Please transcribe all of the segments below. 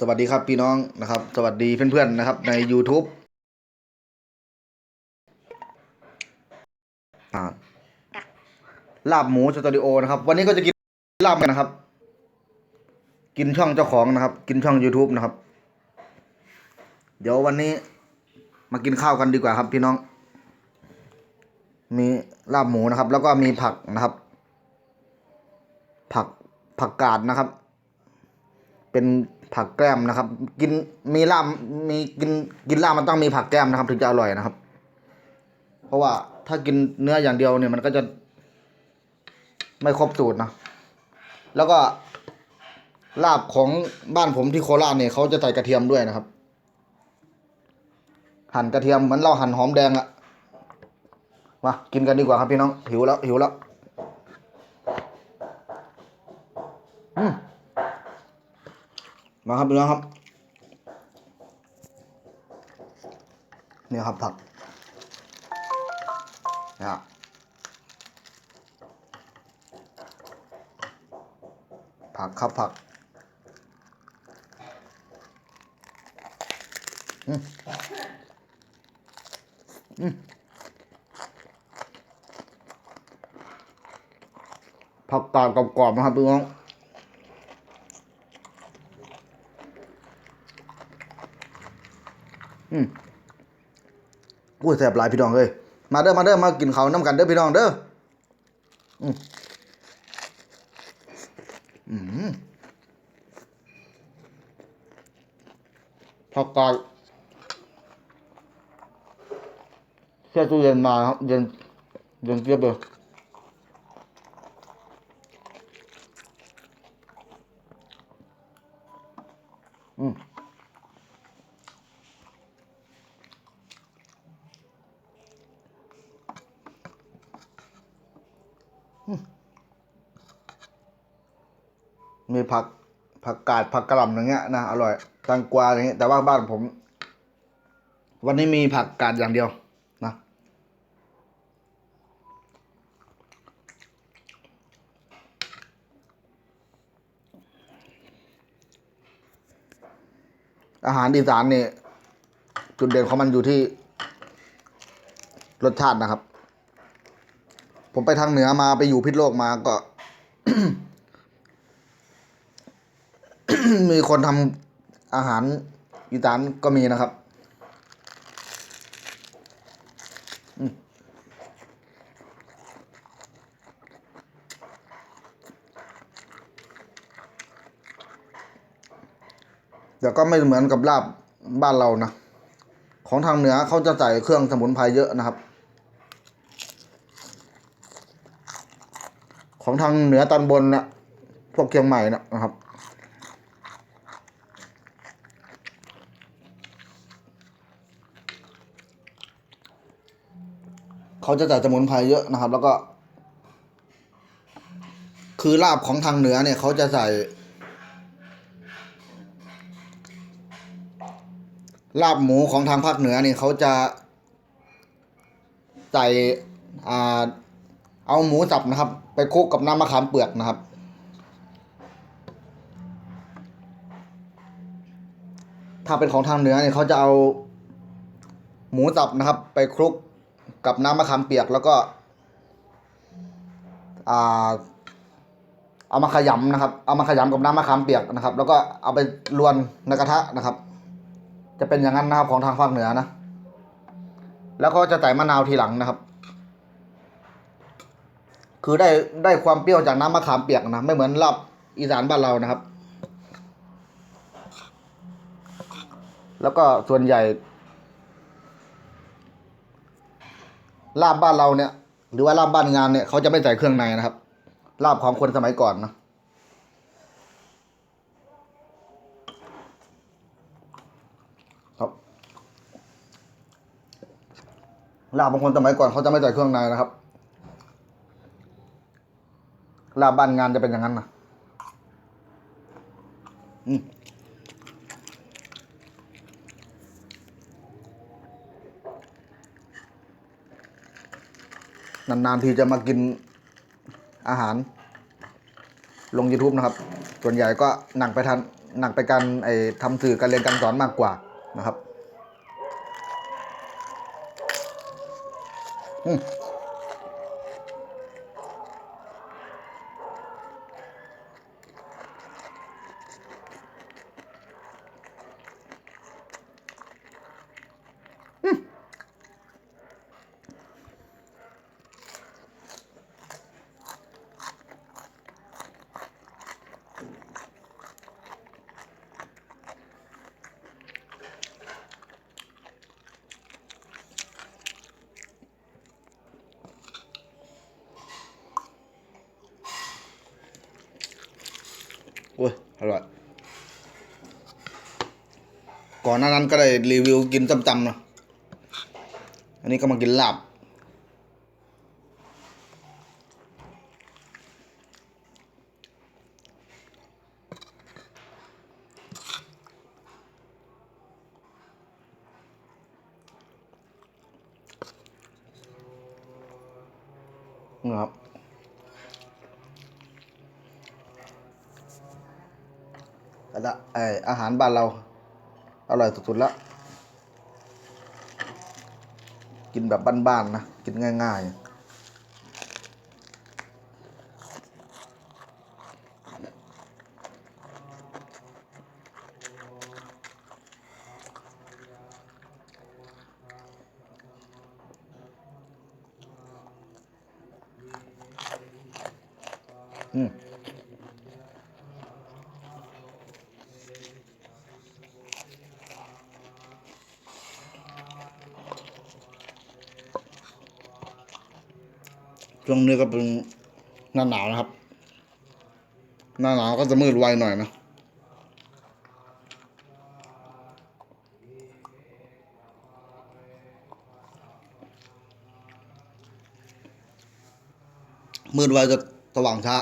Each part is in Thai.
สวัสดีครับพี่น้องนะครับ สวัสดีเพื่อนๆนะครับ ใน YouTube อ่าลาบหมูสตูดิโอนะครับ วันนี้ก็จะกินลาบกันนะครับ กินช่องเจ้าของนะครับ กินช่อง YouTube นะครับ เดี๋ยววันนี้มากินข้าวกันดีกว่าครับ พี่น้อง มีลาบหมูนะครับ แล้วก็มีผักนะครับ ผักผักกาดนะครับ เป็น ผักแก้มนะครับ กินมีลาบมีกินกินลาบมันต้องมีผักแก้มนะครับ ถึงจะอร่อยนะครับ เพราะว่าถ้ากินเนื้ออย่างเดียวเนี่ยมันก็จะ ไม่ครบสูตรนะแล้วก็ลาบของบ้านผมที่โคราชเนี่ยเขาจะใส่กระเทียมด้วยนะครับ หั่นกระเทียมเหมือนเราหั่นหอมแดงอะมากินกันดีกว่าครับพี่น้องหิวแล้วหิวแล้ว อืม มาครับพี่น้องครับนี่ครับผักนะผักครับผักอืมอืมผักกาดกรอบๆนะครับพี่น้อง อืมอุ้ยแสบหลายพี่น้องเลยมาเด้อมาเด้อมากินข้าวน้ำกันเด้อพี่น้องเด้ออืมอืมผักกาดแช่ตู้เย็นมาครับเย็นเย็นเจี๊ยบเลยอืม มีผัก ผักกาดผักกระหล่ำอย่างเงี้ยนะอร่อยตังกวาอย่างเงี้ยแต่ว่าบ้านผม วันนี้มีผักกาดอย่างเดียวนะอาหารอีสานนี่จุดเด่นของมันอยู่ที่รสชาตินะครับ ผมไปทางเหนือมาไปอยู่พิษโลกมาก็ มีคนทำอาหารอีสานก็มีนะครับแต่ก็ไม่เหมือนกับลาบบ้านเรานะ ของทางเหนือเขาจะใส่เครื่องสมุนไพรเยอะนะครับ ของทางเหนือตอนบนนะพวกเชียงใหม่นะครับ เขาจะใส่สมุนไพรเยอะนะครับ แล้วก็ คือลาบของทางเหนือเนี่ยเขาจะใส่ลาบหมูของทางภาคเหนือเนี่ยเขาจะใส่อ่าเอาหมูสับนะครับ ไปคลุกกับน้ำมะขามเปลือกนะครับ ถ้าเป็นของทางเหนือเนี่ยเขาจะเอาหมูสับนะครับ ไปคลุก กับน้ำมะขามเปียกแล้วก็อ่าเอามาขยำนะครับ เอามาขยำกับน้ำมะขามเปียกนะครับ แล้วก็เอาไปรวนในกระทะนะครับ จะเป็นอย่างนั้นนะครับของทางภาคเหนือนะ แล้วก็จะใส่มะนาวทีหลังนะครับ คือได้ได้ความเปรี้ยวจากน้ำมะขามเปียกนะ ไม่เหมือนลาบอีสานบ้านเรานะครับ แล้วก็ส่วนใหญ่ ลาบบ้านเราเนี่ย หรือว่าลาบบ้านงานเนี่ยเขาจะไม่ใส่เครื่องในนะครับ ลาบของคนสมัยก่อนนะครับลาบบางคนสมัยก่อนเขาจะไม่ใส่เครื่องในนะครับ ลาบบ้านงานจะเป็นอย่างนั้นนะอืม นานๆทีจะมากินอาหาร ลง YouTube นะครับ ส่วนใหญ่ก็หนังไปทานหนักไปการไอ้ทำสื่อการเรียนการสอนมากกว่านะครับ อืม โอร่อย ก่อนหน้านั้นก็ได้รีวิวกินส้มตำนะอันนี้ก็มากินลาบ นะครับ ออาหารบ้านเรา อร่อยสุดๆแล้ว กินแบบบ้านๆนะ กินง่าย ๆ วงนี้ก็เป็นหน้าหนาวนะครับ หน้าหนาวก็จะมืดไวหน่อยนะมืดไวจะสว่างช้า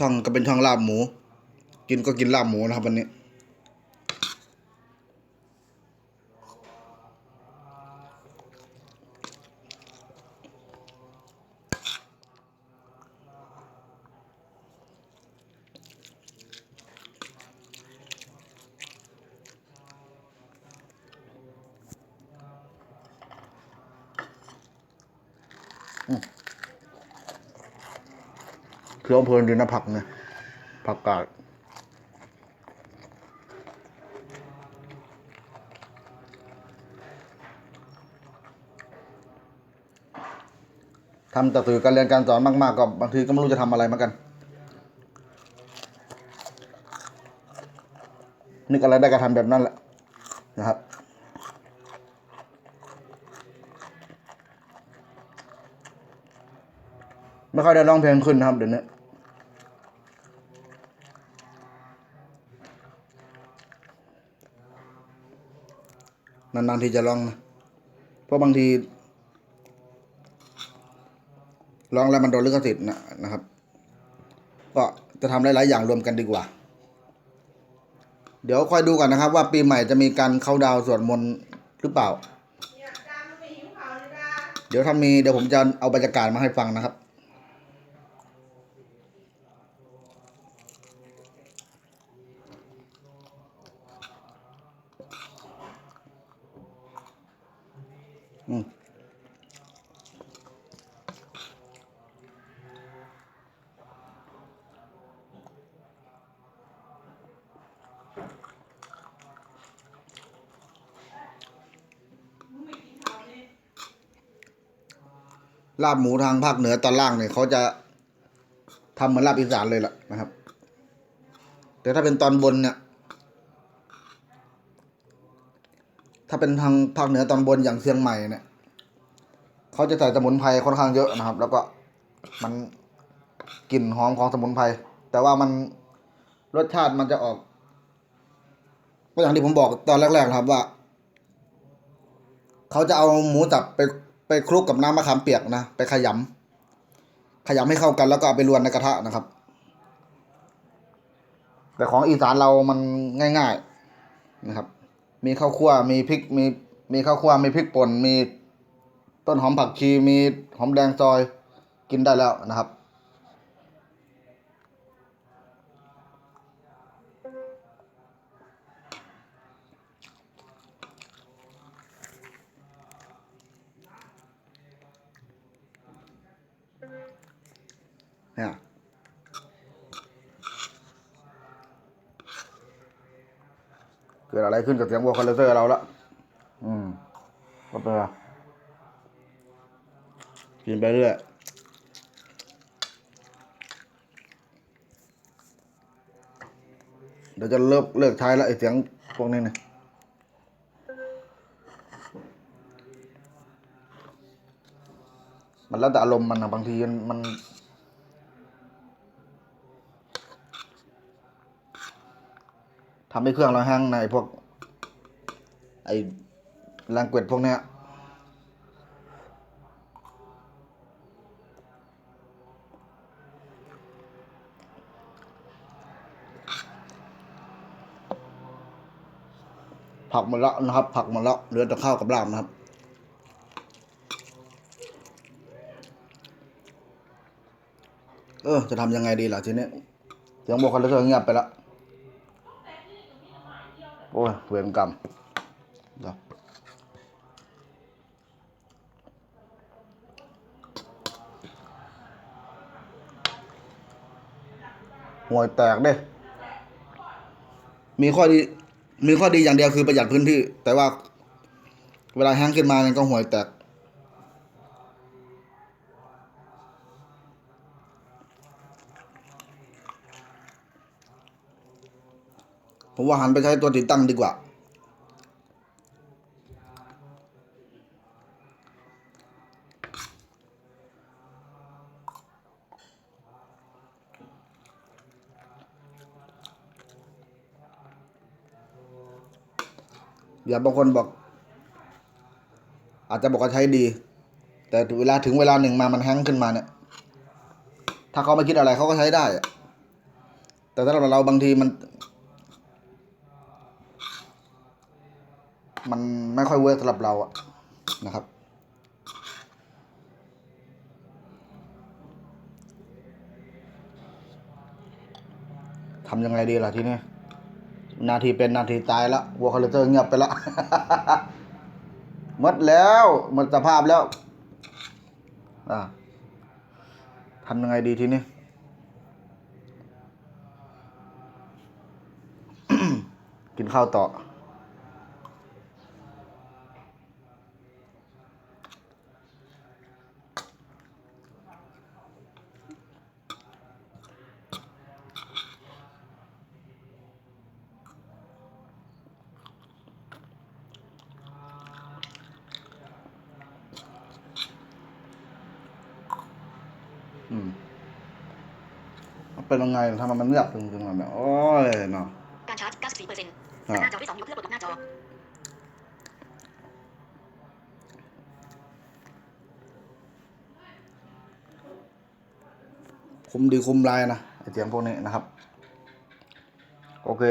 ช่องก็เป็นช่องลาบหมู กินก็กินลาบหมูนะครับวันนี้ เคี้ยวเพลินดีนะผักนี่ยผักกาดทำแต่สื่อการเรียนการสอนมากๆก็บางทีก็ไม่รู้จะทำอะไรเหมือนกัน นึกอะไรได้ก็ทำแบบนั้นแหละนะครับไม่ค่อยได้ร้องเพลงขึ้นนะครับเดี๋ยวนี้ นานๆทีจะร้องนะเพราะบางทีร้องแล้วมันโดนลิขสิทธิ์นะนะครับ ก็จะทำหลายๆอย่างรวมกันดีกว่า เดี๋ยวคอยดูก่อนนะครับ ว่าปีใหม่จะมีการเข้าดาวสวดมนต์หรือเปล่า เดี๋ยวถ้ามีเดี๋ยวผมจะเอาบรรยากาศมาให้ฟังนะครับ ลาบหมูทางภาคเหนือตอนล่างเนี่ยเขาจะทำเหมือนลาบอีสานเลยล่ะนะครับ แต่ถ้าเป็นตอนบนเนี่ย ถ้าเป็นทางภาคเหนือตอนบนอย่างเชียงใหม่เนี่ยเขาจะใส่สมุนไพรค่อนข้างเยอะนะครับ แล้วก็มันกลิ่นหอมของสมุนไพรแต่ว่ามันรสชาติมันจะออกก็อย่างที่ผมบอกตอนแรกๆครับว่า เขาจะเอาหมูสับไป ไปคลุกกับน้ำมะขามเปียกนะ ไปขยำขยำให้เข้ากันแล้วก็เอาไปรวนในกระทะนะครับ แต่ของอีสานเรามันง่ายๆนะครับ มีข้าวคั่วมีพริกมีมีข้าวคั่วมีพริกป่นมีต้นหอมผักชีมีหอมแดงซอยกินได้แล้วนะครับ ขึ้นกับเสียงวอลคาลเซอร์เราละอืมก็เป็นไรกินไปเรื่อยเดี๋ยวจะเลิกเลิกใช้ล้วไอเสียงพวกนี้เนี่ยมันแล้วแต่อารมณ์มันนะบางทีมันมันทำให้เครื่องเราแห้งในพวก ไอ้แรงเกวดพวกเนี้ยผักหมดแล้วนะครับ ผักหมดแล้วเหลือแต่ข้าวกับลาบนะครับเออจะทำยังไงดีล่ะทีนี้เสียงบอกกันแล้วเงียบไปแล้วโอ้ยเวรกรรม ห่วยแตกเด้ มีข้อดี มีข้อดีอย่างเดียวคือประหยัดพื้นที่ แต่ว่า เวลาแห้งขึ้นมาเนี่ยก็ห่วยแตก ผมว่าหันไปใช้ตัวติดตั้งดีกว่า อย่าบางคนบอก อาจจะบอกว่าใช้ดี แต่เวลาถึงเวลาหนึ่งมามันแห้งขึ้นมาเนี่ย ถ้าเขาไม่คิดอะไรเขาก็ใช้ได้ แต่สำหรับเราบางทีมัน มันไม่ค่อยเวิร์กสำหรับเราอะนะครับทำยังไงดีล่ะทีนี้ นาทีเป็นนาทีตายแล้ววัวคาลิเตอร์เงียบไปแล้วหมดแล้วหมดสภาพแล้วอ่าทำยังไงดีทีนี้กินข้าวต่อ ยังไงทำไมมันเงียบถึงถึงแบบโอ้ยเนาะการชาร์จ94%หอ่าน้าจอที่2ยกเพื่อปลดล็อกหน้าจอคุมดีคุมลายนะไอเสียงพวกนี้นะครับ โอเค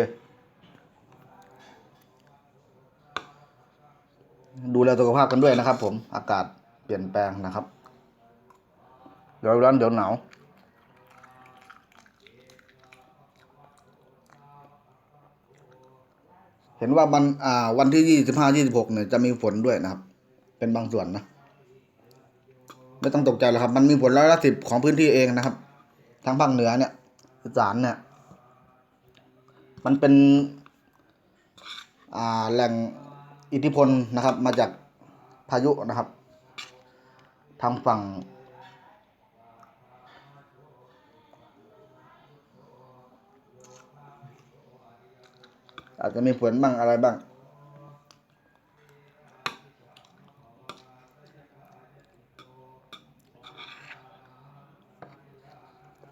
ดูแลสุขภาพกันด้วยนะครับผมอากาศเปลี่ยนแปลงนะครับ เดี๋ยวร้อนเดี๋ยวหนาว เห็นว่าวันอ่าวันที่ยี่สิบห้ายี่สิบหกเนี่ยจะมีฝนด้วยนะครับ เป็นบางส่วนนะไม่ต้องตกใจหรอกครับ มันมีผลร้อยละสิบของพื้นที่เองนะครับทางภาคเหนือเนี่ยอีสานเนี่ย มันเป็น อ่าแหล่งอิทธิพลนะครับ มาจากพายุนะครับ ทางฝั่ง อาจจะมีฝนบ้างอะไรบ้าง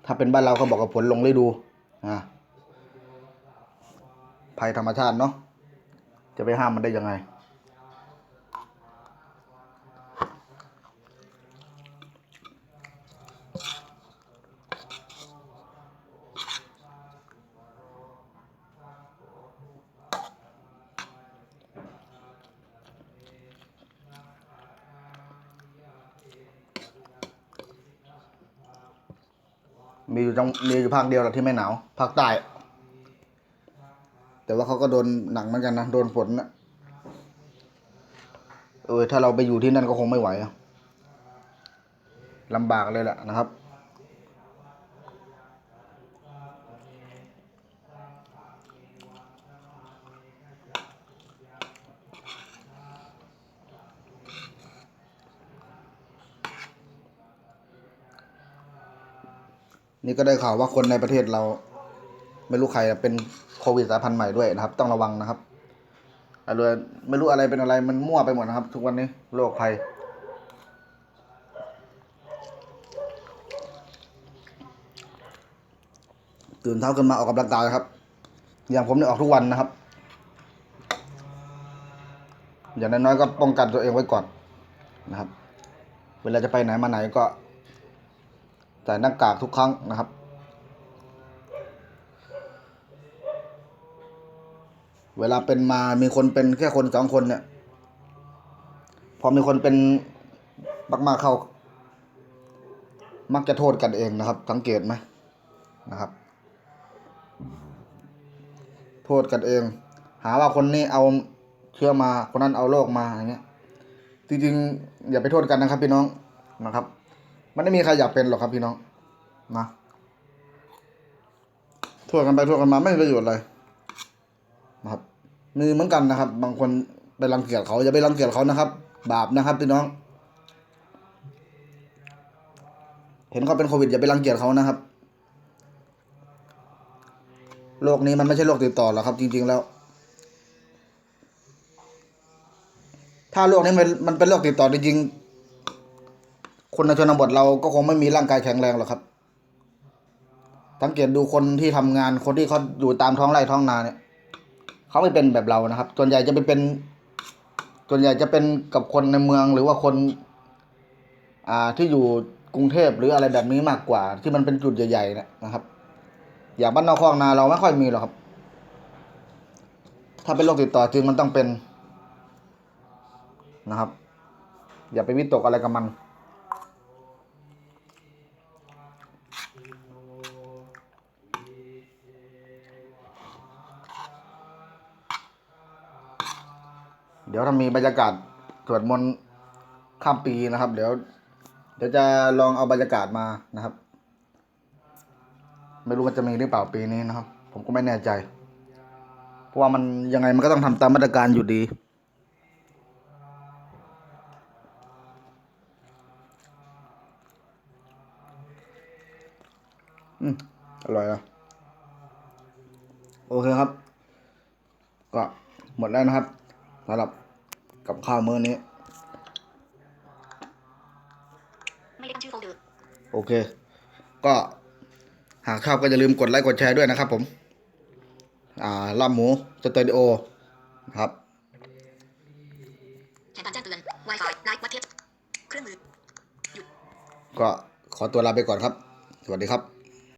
ถ้าเป็นบ้านเราเขาบอกกับฝนลงฤดูอ่าภัยธรรมชาติเนาะจะไปห้ามมันได้ยังไง จังมีอยู่ภาคเดียวแหละที่ไม่หนาวภาคใต้ แต่ว่าเขาก็โดนหนักเหมือนกันนะโดนฝนนะเออถ้าเราไปอยู่ที่นั่นก็คงไม่ไหวอะลำบากเลยแหละนะครับ นี่ก็ได้ข่าวว่าคนในประเทศเรา ไม่รู้ใครเป็นโควิดสายพันธุ์ใหม่ด้วยนะครับ ต้องระวังนะครับอะไรไม่รู้อะไรเป็นอะไรมันมั่วไปหมดนะครับ ทุกวันนี้โรคภัยตื่นเช้าขึ้นมาออกกำลังกายครับ อย่างผมเนี่ยออกทุกวันนะครับ อย่างน้อยๆก็ป้องกันตัวเองไว้ก่อนนะครับ เวลาจะไปไหนมาไหนก็ ใส่หน้ากากทุกครั้งนะครับเวลาเป็นมามีคนเป็นแค่คนสองคนเนี่ย พอมีคนเป็นมากๆเข้า มักจะโทษกันเองนะครับ สังเกตไหมนะครับ โทษกันเอง หาว่าคนนี้เอาเชื้อมาคนนั้นเอาโรคมาอย่างเงี้ยจริงๆอย่าไปโทษกันนะครับพี่น้องนะครับ มันไม่มีใครอยากเป็นหรอกครับพี่น้องนะโทษกันไปโทษกันมาไม่มีประโยชน์เลยนะครับมีเหมือนกันนะครับ บางคนไปรังเกียจเขาอย่าไปรังเกียจเขานะครับ บาปนะครับพี่น้อง เห็นเขาเป็นโควิดอย่าไปรังเกียจเขานะครับโรคนี้มันไม่ใช่โรคติดต่อหรอกครับ จริง ๆ แล้ว ถ้าโรคนี้มันมันเป็นโรคติดต่อจริงๆ คนในชนบทเราก็คงไม่มีร่างกายแข็งแรงหรอกครับสังเกตดูคนที่ทำงานคนที่เขาอยู่ตามท้องไร่ท้องนาเนี่ยเขาไม่เป็นแบบเรานะครับ ส่วนใหญ่จะไปเป็น ส่วนใหญ่จะเป็นกับคนในเมืองหรือว่าคน อ่าที่อยู่กรุงเทพหรืออะไรแบบนี้มากกว่า ที่มันเป็นจุดใหญ่ๆนยนะครับ อย่างบ้านนอกคลองนาเราไม่ค่อยมีหรอกครับ ถ้าเป็นโรคติดต่อจริงมันต้องเป็นนะครับ อย่าไปวิตกอะไรกับมัน เดี๋ยวถ้ามีบรรยากาศสวดมนต์ข้ามปีนะครับ เดี๋ยว เดี๋ยวจะลองเอาบรรยากาศมานะครับ ไม่รู้ว่าจะมีหรือเปล่าปีนี้นะครับ ผมก็ไม่แน่ใจ เพราะว่ามันยังไงมันก็ต้องทำตามมาตรการอยู่ดี อืมอร่อยอะโอเคครับ ก็หมดแล้วนะครับ สำหรับกับข้าวมื้อนี้ ไม่ได้ตั้งชื่อโฟลเดอร์โอเค ก็หากชอบก็อย่าลืมกดไลค์กดแชร์ด้วยนะครับผม อ่าลาบหมูสเตอริโอครับแทนการแจ้งเตือน Wi-Fi ไลฟ์วัดเทียบเครื่องมือ ก็ขอตัวลาไปก่อนครับ สวัสดีครับ